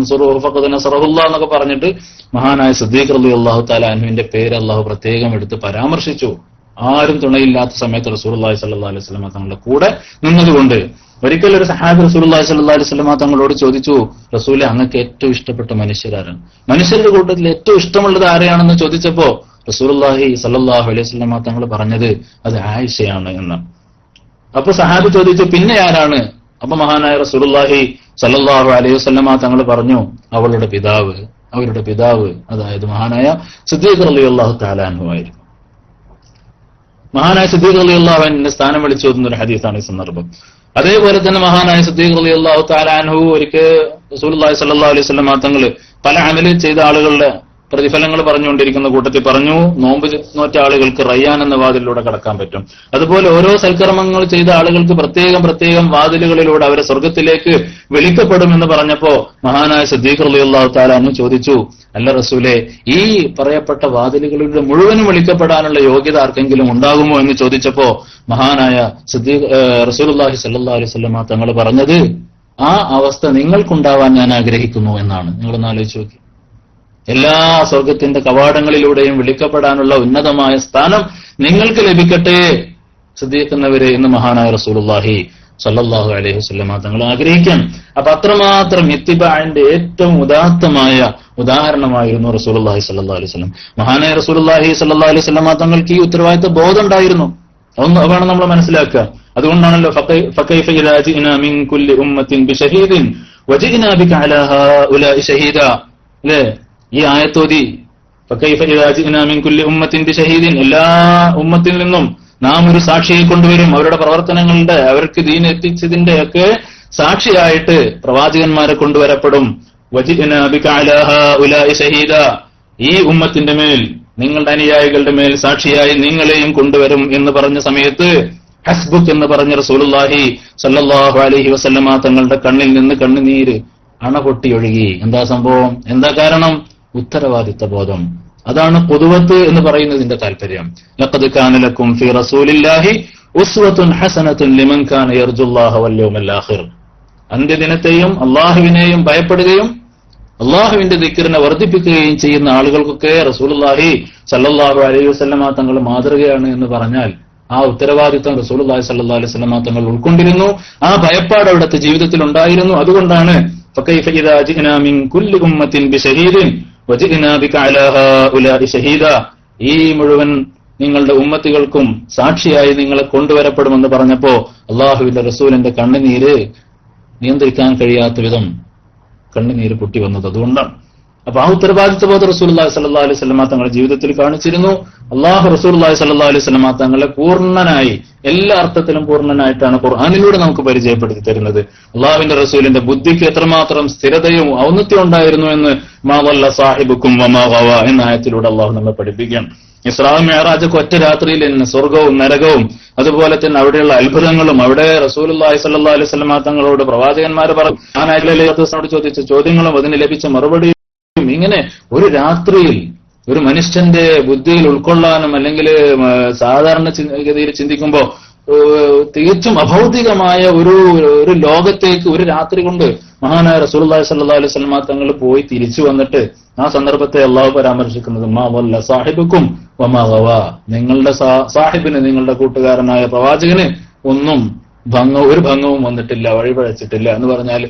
എന്നൊക്കെ പറഞ്ഞിട്ട് മഹാനായ സിദ്ദീഖ് റളിയല്ലാഹു അള്ളാഹു താലാഹുവിന്റെ പേര് അള്ളാഹു പ്രത്യേകം എടുത്ത് പരാമർശിച്ചു. ആരും തുണയില്ലാത്ത സമയത്ത് റസൂലുള്ളാഹി സല്ലാ അലൈഹി സ്വലമ തങ്ങളുടെ കൂടെ നിന്നതുകൊണ്ട് ഒരിക്കൽ ഒരു സഹാബി റസൂലുള്ളാഹി സല്ലാ അലൈഹി സ്വലമ തങ്ങളോട് ചോദിച്ചു റസൂലെ അങ്ങക്ക് ഏറ്റവും ഇഷ്ടപ്പെട്ട മനുഷ്യരാരാണ്? മനുഷ്യരുടെ കൂട്ടത്തിൽ ഏറ്റവും ഇഷ്ടമുള്ളത് ആരെയാണെന്ന് ചോദിച്ചപ്പോ റസൂലുള്ളാഹി സല്ലാഹു അലൈഹി സ്വലമ തങ്ങൾ പറഞ്ഞത് അത് ആയിഷയാണ് എന്നാണ്. അപ്പൊ സഹാബി ചോദിച്ചു പിന്നെ ആരാണ്? അപ്പൊ മഹാനായ റസൂലുള്ളാഹി സല്ലല്ലാഹു അലൈഹി വസല്ലമ തങ്ങൾ പറഞ്ഞു അവളുടെ പിതാവ് അവരുടെ പിതാവ് അതായത് മഹാനായ സിദ്ദീഖ് അലി അള്ളാഹു അൻഹു ആയിരുന്നു. മഹാനായ സിദ്ദീഖ് റളിയല്ലാഹു അൻഹുവിന്റെ സ്ഥാനം വിളിച്ചു ഓതുന്ന ഒരു ഹദീസാണ് ഈ സന്ദർഭം. അതേപോലെ തന്നെ മഹാനായ സിദ്ദീഖ് അലി അള്ളാഹു അൻഹു ഒരിക്കൽ റസൂലുള്ളാഹി സ്വല്ലല്ലാഹു അലൈഹി വസല്ലമ തങ്ങൾ പല അമലും ചെയ്ത ആളുകളുടെ പ്രതിഫലങ്ങൾ പറഞ്ഞുകൊണ്ടിരിക്കുന്ന കൂട്ടത്തിൽ പറഞ്ഞു നോമ്പ് നോറ്റ ആളുകൾക്ക് റയ്യാൻ എന്ന വാതിലിലൂടെ കടക്കാൻ പറ്റും. അതുപോലെ ഓരോ സൽക്കർമ്മങ്ങൾ ചെയ്ത ആളുകൾക്ക് പ്രത്യേകം പ്രത്യേകം വാതിലുകളിലൂടെ അവരെ സ്വർഗത്തിലേക്ക് വിളിക്കപ്പെടുമെന്ന് പറഞ്ഞപ്പോ മഹാനായ സിദ്ദീഖ് തആല അന്ന് ചോദിച്ചു അല്ല റസൂലെ ഈ പറയപ്പെട്ട വാതിലുകളിലൂടെ മുഴുവനും വിളിക്കപ്പെടാനുള്ള യോഗ്യത ആർക്കെങ്കിലും ഉണ്ടാകുമോ? എന്ന് ചോദിച്ചപ്പോ മഹാനായ സിദ്ദീഖ് റസൂൽ റസൂലുള്ളാഹി സ്വല്ലല്ലാഹു അലൈഹി വസല്ലമ തങ്ങൾ പറഞ്ഞത് ആ അവസ്ഥ നിങ്ങൾക്കുണ്ടാവാൻ ഞാൻ ആഗ്രഹിക്കുന്നു എന്നാണ്. നിങ്ങളൊന്ന് ആലോചിച്ച് നോക്കി. എല്ലാ സ്വർഗത്തിന്റെ കവാടങ്ങളിലൂടെയും വിളിക്കപ്പെടാനുള്ള ഉന്നതമായ സ്ഥാനം നിങ്ങൾക്ക് ലഭിക്കട്ടെ ശ്രദ്ധിക്കുന്നവരെ എന്ന് മഹാനായ റസൂലുള്ളാഹി സല്ലല്ലാഹു അലൈഹി വസല്ലമ തങ്ങൾ ആഗ്രഹിക്കാൻ. അപ്പൊ അത്രമാത്രം ഇത്തിബാന്റെ ഏറ്റവും ഉദാത്തമായ ഉദാഹരണമായിരുന്നു റസൂലുള്ളാഹി സല്ലല്ലാഹു അലൈഹി വസല്ലം. മഹാനായ റസൂലുള്ളാഹി സല്ലല്ലാഹു അലൈഹി വസല്ലമ തങ്ങൾക്ക് ഈ ഉത്തരവാദിത്ത ബോധം ഉണ്ടായിരുന്നു. അതാണ് നമ്മൾ മനസ്സിലാക്കുക. അതുകൊണ്ടാണല്ലോ അല്ലേ? ഈ ആയത്തോതി ഷഹീദിൻ എല്ലാ ഉമ്മത്തിൽ നിന്നും നാം ഒരു സാക്ഷിയെ കൊണ്ടുവരും. അവരുടെ പ്രവർത്തനങ്ങളുടെ അവർക്ക് ദീൻ എത്തിച്ചതിന്റെ ഒക്കെ സാക്ഷിയായിട്ട് പ്രവാചകന്മാരെ കൊണ്ടുവരപ്പെടും. ഷഹീദ ഈ ഉമ്മത്തിന്റെ മേൽ നിങ്ങളുടെ അനുയായികളുടെ മേൽ സാക്ഷിയായി നിങ്ങളെയും കൊണ്ടുവരും എന്ന് പറഞ്ഞ സമയത്ത് ഹസ്ബുക്ക് എന്ന് പറഞ്ഞ റസൂലുള്ളാഹി സല്ലല്ലാഹു അലൈഹി വസല്ലമ തങ്ങളുടെ കണ്ണിൽ നിന്ന് കണ്ണുനീര് അണ പൊട്ടി ഒഴുകി എന്താ സംഭവം? എന്താ കാരണം? ഉത്തരവാദിത്ത ബോധം. അതാണ് പൊതുവത്ത് എന്ന് പറയുന്നതിന്റെ താല്പര്യം. ലഖദ് കാനലക്കും ഫി റസൂലില്ലാഹി ഉസ്വത്തുൻ ഹസനത്തുൻ ലിമൻ ഖാൻ യർജുല്ലാഹ വൽ യൗമൽ ആഖിർ അന്ത്യദിനത്തെയും അള്ളാഹുവിനെയും ഭയപ്പെടുകയും അള്ളാഹുവിന്റെ ദിക്കറിനെ വർദ്ധിപ്പിക്കുകയും ചെയ്യുന്ന ആളുകൾക്കൊക്കെ റസൂലുല്ലാഹി സല്ലാഹു അലൈഹി വസ്ലമ തങ്ങൾ മാതൃകയാണ് എന്ന് പറഞ്ഞാൽ ആ ഉത്തരവാദിത്വം റസൂലുള്ളാഹി സല്ലാ അലൈഹി വസല്ലമ തങ്ങൾ ഉൾക്കൊണ്ടിരുന്നു. ആ ഭയപ്പാട് അവിടുത്തെ ജീവിതത്തിൽ ഉണ്ടായിരുന്നു. അതുകൊണ്ടാണ് ഈ മുഴുവൻ നിങ്ങളുടെ ഉമ്മത്തികൾക്കും സാക്ഷിയായി നിങ്ങളെ കൊണ്ടുവരപ്പെടുമെന്ന് പറഞ്ഞപ്പോ അള്ളാഹുവിന്റെ റസൂലിന്റെ കണ്ണുനീര് നിയന്ത്രിക്കാൻ കഴിയാത്ത വിധം കണ്ണുനീര് പൊട്ടി വന്നത് അതുകൊണ്ടാണ്. അപ്പൊ ആ ഉത്തരവാദിത്വ റസൂൽ റസൂലുള്ളാഹി സ്വല്ലല്ലാഹു അലൈഹി സ്വലമ തങ്ങളുടെ ജീവിതത്തിൽ കാണിച്ചിരുന്നു. അള്ളാഹു റസൂലുള്ളാഹി സ്വല്ലല്ലാഹു അലൈഹി സ്വലമ തങ്ങളെ പൂർണനായി എല്ലാ അർത്ഥത്തിലും പൂർണനായിട്ടാണ് ഖുർആനിലൂടെ നമുക്ക് പരിചയപ്പെടുത്തി തരുന്നത്. അള്ളാഹുവിന്റെ റസൂലിന്റെ ബുദ്ധിക്ക് എത്രമാത്രം സ്ഥിരതയും ഔന്നത്യം ഉണ്ടായിരുന്നു എന്ന് മാവല്ല സാഹിബുക്കും വമാ ഗവ എന്ന ആയത്തിലൂടെ അള്ളാഹു നമ്മെ പഠിപ്പിക്കാം. ഇസ്രാ മെഹറാജൊക്കെ ഒറ്റ രാത്രിയിൽ തന്നെ സ്വർഗവും നരകവും അതുപോലെ തന്നെ അവിടെയുള്ള അത്ഭുതങ്ങളും അവിടെ റസൂൽ റസൂലുള്ളാഹി സ്വല്ലല്ലാഹു അലൈഹി സ്വലമ തങ്ങളോട് പ്രവാചകന്മാർ പറഞ്ഞു ഞാൻ ആനായിട്ട് ചോദിച്ച ചോദ്യങ്ങളും അതിന് ലഭിച്ച മറുപടിയും ഇങ്ങനെ ഒരു രാത്രിയിൽ ഒരു മനുഷ്യന്റെ ബുദ്ധിയിൽ ഉൾക്കൊള്ളാനും അല്ലെങ്കിൽ സാധാരണ ഗതിയിൽ ചിന്തിക്കുമ്പോ തികച്ചും അഭൗതികമായ ഒരു ഒരു ലോകത്തേക്ക് ഒരു രാത്രി കൊണ്ട് മഹാനായ റസൂലുള്ളാഹി സ്വല്ലല്ലാഹു അലൈഹി സ്വലമ തങ്ങൾ പോയി തിരിച്ചു വന്നിട്ട് ആ സന്ദർഭത്തെ അള്ളാഹു പരാമർശിക്കുന്നത് മാ വല്ല സാഹിബുക്കും വമാ ഗവ നിങ്ങളുടെ സാഹിബിന് നിങ്ങളുടെ കൂട്ടുകാരനായ പ്രവാചകന് ഒന്നും ഭംഗ ഒരു ഭംഗവും വന്നിട്ടില്ല വഴിപഴച്ചിട്ടില്ല എന്ന് പറഞ്ഞാൽ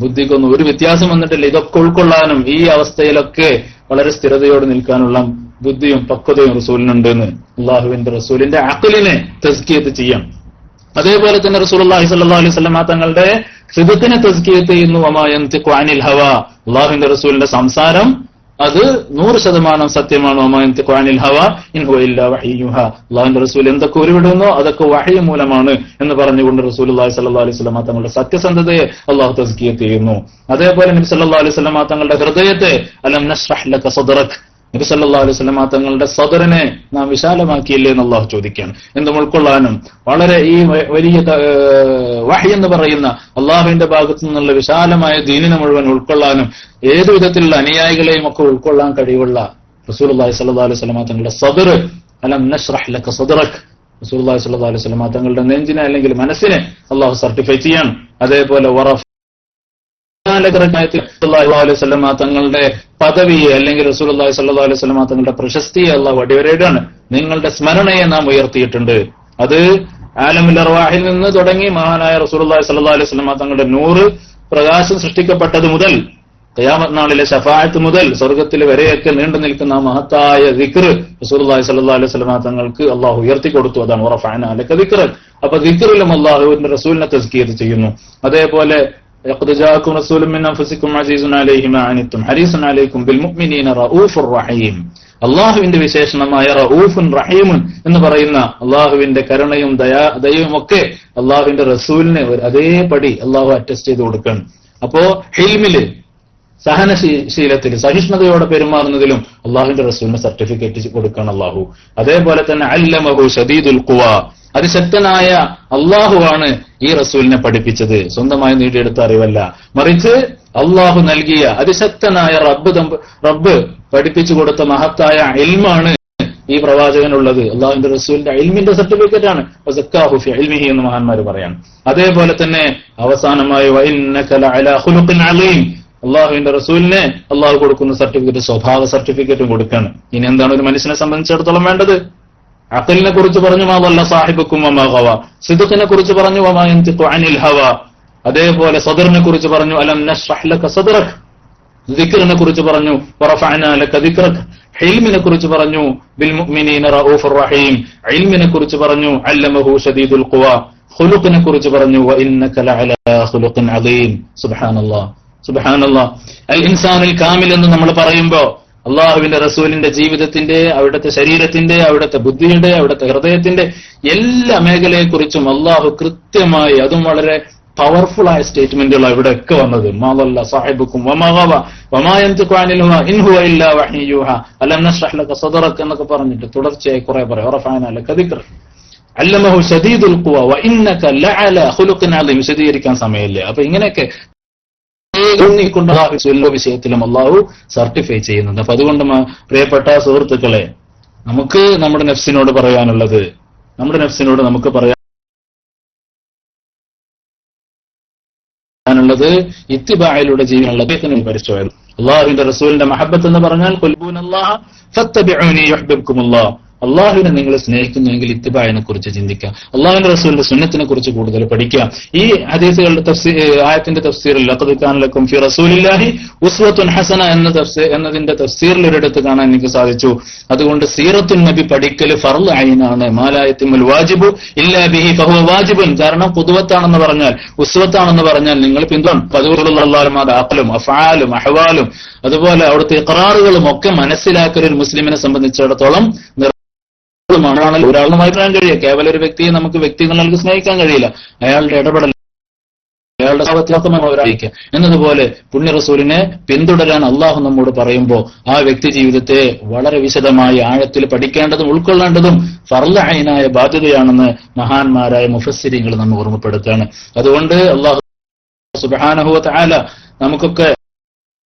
ബുദ്ധിക്കൊന്നും ഒരു വ്യത്യാസം വന്നിട്ടില്ല. ഇതൊക്കെ ഉൾക്കൊള്ളാനും ഈ അവസ്ഥയിലൊക്കെ വളരെ സ്ഥിരതയോടെ നിൽക്കാനുള്ള ബുദ്ധിയും പക്വതയും റസൂലിനുണ്ട് എന്ന് അള്ളാഹുവിന്റെ റസൂലിന്റെ അക്കലിനെ തസ്കിയത്ത് ചെയ്യാം. അതേപോലെ തന്നെ റസൂൽ അള്ളാഹി സല്ലാ അലൈഹി വസല്ലം തങ്ങളുടെ ഹൃദയത്തിനെ തസ്കിയത്ത് ചെയ്യുന്നു. അനിൽ ഹവ. അള്ളാഹുവിന്റെ റസൂലിന്റെ സംസാരം അത് നൂറ് ശതമാനം സത്യമാണ് അള്ളാഹുവിന്റെ റസൂൽ എന്തൊക്കെ ഉരുവിടുന്നോ? അതൊക്കെ വഹയ മൂലമാണ് എന്ന് പറഞ്ഞുകൊണ്ട് റസൂൽ റസൂലുള്ളാഹി സല്ലാ അലൈഹി വസല്ലം തങ്ങളുടെ സത്യസന്ധതയെ അള്ളാഹു തസ്കിയത്ത് ചെയ്യുന്നു. അതേപോലെ നബി സല്ലാ അലൈഹി വസല്ലം തങ്ങളുടെ ഹൃദയത്തെ അലം നഷ്റഹ് ലക സദ്റക് നബി സല്ലല്ലാഹു അലൈഹി വസല്ലമ തങ്ങളുടെ സദറിനെ നാം വിശാലമാക്കിയില്ലേ എന്ന് അള്ളാഹു ചോദിക്കുകയാണ്. എന്തും ഉൾക്കൊള്ളാനും വളരെ ഈ വലിയ വഹി എന്ന് പറയുന്ന അള്ളാഹുവിന്റെ ഭാഗത്തു നിന്നുള്ള വിശാലമായ ദീനിനെ മുഴുവൻ ഉൾക്കൊള്ളാനും ഏതു വിധത്തിലുള്ള അനുയായികളെയും ഒക്കെ ഉൾക്കൊള്ളാൻ കഴിവുള്ള റസൂൽ റസൂലുള്ളാഹി സല്ലാ അലൈഹി വസല്ലമ തങ്ങളുടെ സദർ അലം നഷ്റഹ്ലക്ക ലക റസൂൽ റസൂലുള്ളാഹി സ്വല്ലല്ലാഹു അലൈഹി വസല്ലമ തങ്ങളുടെ നെഞ്ചിനെ അല്ലെങ്കിൽ മനസ്സിനെ അള്ളാഹു സർട്ടിഫൈ ചെയ്യാണ്. അതേപോലെ വറഫ് തങ്ങളുടെ പദവിയെ അല്ലെങ്കിൽ റസൂലുള്ളാഹി സല്ലാ അലൈഹി സ്വലമ തങ്ങളുടെ പ്രശസ്തിയെ അള്ളാഹു അടിവരയിടാണ് നിങ്ങളുടെ സ്മരണയെ നാം ഉയർത്തിയിട്ടുണ്ട്. അത് ആലമുൽ അർവാഹിൽ നിന്ന് തുടങ്ങി മഹാനായ റസൂലുള്ളാഹി സല്ലാ അലൈഹി സ്വലമ തങ്ങളുടെ നൂറ് പ്രകാശം സൃഷ്ടിക്കപ്പെട്ടത് മുതൽ കയാമത് നാളിലെ ഷഫായത്ത് മുതൽ സ്വർഗത്തിൽ വരെയൊക്കെ നീണ്ടു നിൽക്കുന്ന മഹത്തായ ദിക്ർ റസൂലുള്ളാഹി സല്ലാ അലൈഹി സ്വലമ തങ്ങൾക്ക് അള്ളാഹു ഉയർത്തി കൊടുത്തു. അതാണ് അലക ദിക്ർ. അപ്പൊ ദിക്റിലും അള്ളാഹുവിന്റെ റസൂലിനെ തസ്കീർ ചെയ്യുന്നു. അതേപോലെ لقد جاءكم رسول من انفسكم عزيز عليه ما عنتم حريص عليكم بالمؤمنين رؤوف رحيم അള്ളാഹുവിന്റെ വിശേഷണമായ റഊഫുൻ റഹീമുൻ എന്ന് പറയുന്ന അള്ളാഹുവിന്റെ കരുണയും ദയാ ദയവും ഒക്കെ അള്ളാഹുവിന്റെ റസൂലിന് ഒരു അതേപടി അള്ളാഹു അറ്റസ്റ്റ് ചെയ്ത് കൊടുക്കണം അപ്പോ ഹിൽമില് സഹനശീലത്തിൽ സഹിഷ്ണുതയോടെ പെരുമാറുന്നതിലും അള്ളാഹുവിന്റെ റസൂലിന് സർട്ടിഫിക്കറ്റ് കൊടുക്കണം അള്ളാഹു അതേപോലെ തന്നെ അല്ലമഹു ഷദീദുൽ ഖുവ അതിശക്തനായ അള്ളാഹുവാണ് ഈ റസൂലിനെ പഠിപ്പിച്ചത്. സ്വന്തമായി നേടിയെടുത്ത അറിവല്ല. മറിച്ച് അള്ളാഹു നൽകിയ അതിശക്തനായ റബ്ബ് റബ്ബ് പഠിപ്പിച്ചു കൊടുത്ത മഹത്തായ ഇൽമാണ് ഈ പ്രവാചകനുള്ളത്. അള്ളാഹുവിന്റെ റസൂലിന്റെ അൽമിന്റെ സർട്ടിഫിക്കറ്റ് ആണ്. എന്ന് മഹാന്മാർ പറയാണ് അതേപോലെ തന്നെ അവസാനമായി അള്ളാഹുവിന്റെ റസൂലിനെ അള്ളാഹു കൊടുക്കുന്ന സർട്ടിഫിക്കറ്റ് സ്വഭാവ സർട്ടിഫിക്കറ്റും കൊടുക്കാണ്. ഇനി എന്താണ് ഒരു മനുഷ്യനെ സംബന്ധിച്ചിടത്തോളം വേണ്ടത്? അഖലിനെ കുറിച്ച് പറഞ്ഞു മാതല്ല സാഹിബുക്കും വമാഹവ സിദുഖിനെ കുറിച്ച് പറഞ്ഞു അനിൽ ഹവ. അതേപോലെ സദറിനെ കുറിച്ച് പറഞ്ഞു അലം നഷ്റഹ് ലക സദറക്. ദിക്റിനെ കുറിച്ച് പറഞ്ഞു ലക ദിക്റക് ഹിൽമിനെ കുറിച്ച് പറഞ്ഞു ബിൽ മുഅ്മിനീന റഊഫുർ റഹീം. ഇൽമിനെ കുറിച്ച് പറഞ്ഞു അല്ലമഹു ഷദീദുൽ ഖുവ. ഖുലുഖിനെ കുറിച്ച് പറഞ്ഞു വ ഇന്നക ലഅലാ ഖുലുഖിൻ അദീം. സുബ്ഹാനല്ലാഹ് സുബ്ഹാനല്ലാഹ് അൽ ഇൻസാനുൽ കാമിൽ എന്ന് നമ്മൾ പറയുമ്പോൾ അള്ളാഹുവിന്റെ റസൂലിന്റെ ജീവിതത്തിന്റെ അവിടുത്തെ ശരീരത്തിന്റെ അവിടുത്തെ ബുദ്ധിയുടെ അവിടുത്തെ ഹൃദയത്തിന്റെ എല്ലാ മേഖലയെക്കുറിച്ചും അള്ളാഹു കൃത്യമായി അതും വളരെ പവർഫുൾ ആയ സ്റ്റേറ്റ്മെന്റുകൾ ഇവിടെ ഒക്കെ വന്നത് മാലല്ല സാഹിബുക്കും എന്നൊക്കെ പറഞ്ഞിട്ട് തുടർച്ചയായി കുറെ പറയാം. അല്ലമഹു ഷദീദുൽ വിശദീകരിക്കാൻ സമയമില്ലേ. അപ്പൊ ഇങ്ങനെയൊക്കെ കൊണ്ട് എല്ലാ വിഷയത്തിലും അള്ളാഹു സർട്ടിഫൈ ചെയ്യുന്നുണ്ട്. അപ്പൊ അതുകൊണ്ട് പ്രിയപ്പെട്ട സുഹൃത്തുക്കളെ നമുക്ക് നമ്മുടെ നെഫ്സിനോട് പറയാനുള്ളത് നമ്മുടെ നെഫ്സിനോട് നമുക്ക് പറയാനുള്ളത് ഇത്തിബായിലൂടെ ജീവനുള്ള പരിചയം അള്ളാഹുവിന്റെ റസൂലിന്റെ മഹബത്ത് എന്ന് പറഞ്ഞാൽ അള്ളാഹുവിനെ നിങ്ങൾ സ്നേഹിക്കുന്നുവെങ്കിൽ ഇത്തിബായിനെ കുറിച്ച് ചിന്തിക്കാം. അള്ളാഹുവിന്റെ റസൂലിന്റെ സുന്നത്തിനെ കുറിച്ച് കൂടുതൽ പഠിക്കുക ഈ ഹദീസുകളുടെ തഫ്സീ ആയത്തിന്റെ തഫ്സീറിൽ ലഖദ് കാന ലക്കും ഫി റസൂലില്ലാഹി ഉസ്വത്തുൻ ഹസന എന്ന തഫ്സീർ എന്നതിന്റെ തഫ്സീറിൽ ഒരിടത്ത് കാണാൻ എനിക്ക് സാധിച്ചു. അതുകൊണ്ട് സീറത്തുൻ നബി പഠിക്കൽ ഫർൾ ആയിനാണ് മാലായത്തിമുൽ വാജിബു ഇല്ലാ ബിഹി ഫഹുവ വാജിബുൻ. കാരണം പുതുവത്താണെന്ന് പറഞ്ഞാൽ ഉസ്വത്താണെന്ന് പറഞ്ഞാൽ നിങ്ങൾ പിന്തുണ പതിവുള്ള അക്കലും അഫാലും അഹ്വാലും അതുപോലെ അവിടുത്തെ ഇഖറാറുകളും ഒക്കെ മനസ്സിലാക്കൽ ഒരു മുസ്ലിമിനെ സംബന്ധിച്ചിടത്തോളം നിർബന്ധമാണ് ഒരാളുമായി മാറ്റാൻ കഴിയുക കേവല ഒരു വ്യക്തിയെ നമുക്ക് വ്യക്തികളിലേക്ക് സ്നേഹിക്കാൻ കഴിയില്ല. അയാളുടെ ഇടപെടൽ അയാളുടെ സാവത്യാത്മ അവരായിരിക്കുക എന്നതുപോലെ പുണ്യ റസൂലിനെ പിന്തുടരാൻ അള്ളാഹു നമ്മോട് പറയുമ്പോൾ ആ വ്യക്തി ജീവിതത്തെ വളരെ വിശദമായി ആഴത്തിൽ പഠിക്കേണ്ടതും ഉൾക്കൊള്ളേണ്ടതും ഫർലഹൈനായ ബാധ്യതയാണെന്ന് മഹാന്മാരായ മുഫസ്സിരിങ്ങൾ നമ്മൾ ഓർമ്മപ്പെടുത്തുകയാണ്. അതുകൊണ്ട് അള്ളാഹു സുബാനഹുവ ആല നമുക്കൊക്കെ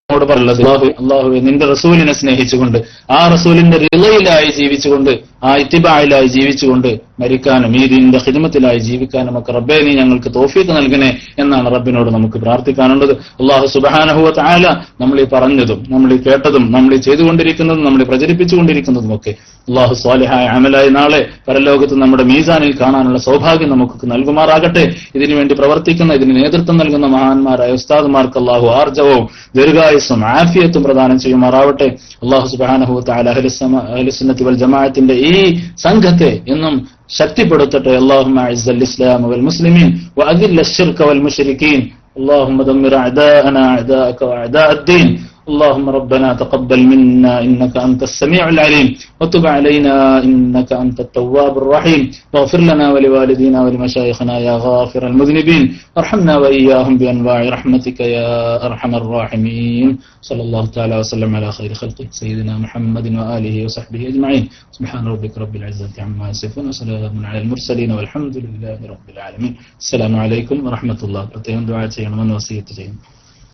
നമ്മോട് പറഞ്ഞത് അള്ളാഹു അള്ളാഹുവെ നിന്റെ റസൂലിനെ സ്നേഹിച്ചുകൊണ്ട് ആ റസൂലിന്റെ റിളയിലായി ജീവിച്ചുകൊണ്ട് ആ ഇത്തിബായിലായി ജീവിച്ചുകൊണ്ട് മരിക്കാനും ഈ ദീനിന്റെ ഹിദ്മത്തിലായി ജീവിക്കാനും ഒക്കെ റബ്ബെ നീ ഞങ്ങൾക്ക് തോഫീക്ക് നൽകണേ എന്നാണ് റബ്ബിനോട് നമുക്ക് പ്രാർത്ഥിക്കാനുള്ളത്. അള്ളാഹു സുബാനഹുവത്ത് ആല നമ്മൾ ഈ പറഞ്ഞതും നമ്മൾ ഈ കേട്ടതും നമ്മൾ ഈ ചെയ്തുകൊണ്ടിരിക്കുന്നതും നമ്മൾ പ്രചരിപ്പിച്ചുകൊണ്ടിരിക്കുന്നതും ഒക്കെ അള്ളാഹു സ്വാലിഹായ അമലായി നാളെ പരലോകത്ത് നമ്മുടെ മീസാനിൽ കാണാനുള്ള സൗഭാഗ്യം നമുക്ക് നൽകുമാറാകട്ടെ. ഇതിനുവേണ്ടി പ്രവർത്തിക്കുന്ന ഇതിന് നേതൃത്വം നൽകുന്ന മഹാന്മാരായ ഉസ്താദുമാർക്ക് അള്ളാഹു ആർജവവും ദീർഘായുസ്സും ആഫിയത്തും പ്രദാനം ചെയ്യുമാറാവട്ടെ അള്ളാഹു സുബാനഹുത്ത് അല അഹ്ലുസുന്നത്തി വൽ ജമാഅത്തിന്റെ ഈ സംഘത്തെ എന്നും ശക്തിപ്പെടുത്തട്ടെ اللهم اعز الاسلام والمسلمين واذل الشرك والمشركين اللهم دمر اعداءنا اعداءك واعداء الدين اللهم ربنا تقبل منا إنك أنت السميع العليم وتب علينا إنك أنت التواب الرحيم واغفر لنا ولوالدينا ولمشايخنا يا غافر المذنبين وارحمنا وإياهم بأنواع رحمتك يا أرحم الراحمين صلى الله تعالى وسلم على خير خلقه سيدنا محمد وآله وصحبه أجمعين سبحان ربك رب العزة عما يصفون وسلام على المرسلين والحمد لله رب العالمين السلام عليكم ورحمة الله പ്രത്യേകം ദുആ ചെയ്യണമെന്ന് വസിയത്ത് ചെയ്യുന്നു